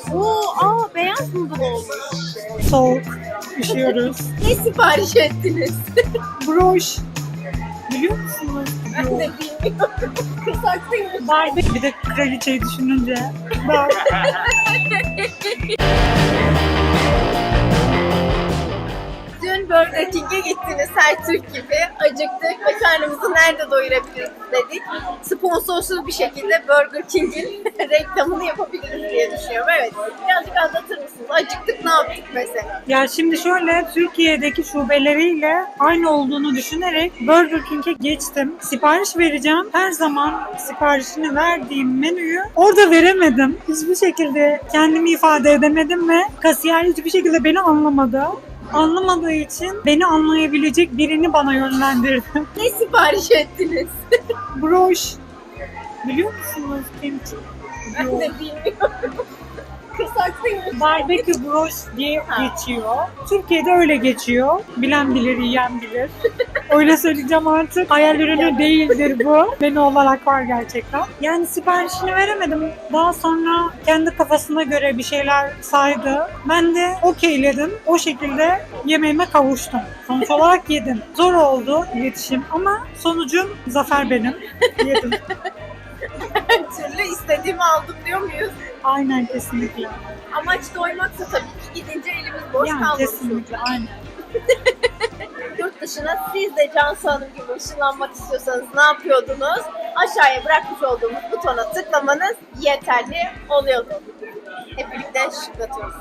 Oo, aa beyaz noodle olmuş. Soğuk. Üşüyoruz. Ne sipariş ettiniz? Broş. Biliyor musunuz? Ben de bilmiyorum. Kısaklıymış. Barbie. Bir de kraliçeyi düşününce. Bak. Burger gittiniz her Türk gibi. Acıktık ve karnımızı nerede doyurabiliriz dedik. Sponsorsuz bir şekilde Burger King'in reklamını yapabiliriz diye düşünüyorum. Evet. Birazcık anlatır mısınız? Acıktık ne yaptık mesela? Ya şimdi şöyle Türkiye'deki şubeleriyle aynı olduğunu düşünerek Burger King'e geçtim. Sipariş vereceğim. Her zaman siparişini verdiğim menüyü orada veremedim. Hiçbir şekilde kendimi ifade edemedim ve kasiyer hiçbir şekilde beni anlamadı. Anlamadığı için beni anlayabilecek birini bana yönlendirdi. Ne sipariş ettiniz? Broş. Biliyor musunuz kimchi? Ben de bilmiyorum. Kısaklıymış. Barbekü broş diye geçiyor. Türkiye'de öyle geçiyor. Bilen bilir, yiyen bilir. Öyle söyleyeceğim artık. Hayal ürünü değildir bu. Beni olarak var gerçekten. Yani siparişini veremedim. Daha sonra kendi kafasına göre bir şeyler saydı. Ben de okeyledim. O şekilde yemeğime kavuştum. Sonuç olarak yedim. Zor oldu iletişim ama sonucum zafer benim. Yedim. Her türlü istediğimi aldım diyor muyuz? Aynen kesinlikle. Amaç doymaksa tabii ki gidince elimiz boş Yani kalmamış. kesinlikle aynen. Dışına siz de Cansu Hanım gibi ışınlanmak istiyorsanız ne yapıyordunuz? Aşağıya bırakmış olduğumuz butona tıklamanız yeterli oluyordu. Hep birlikte şıklatıyoruz.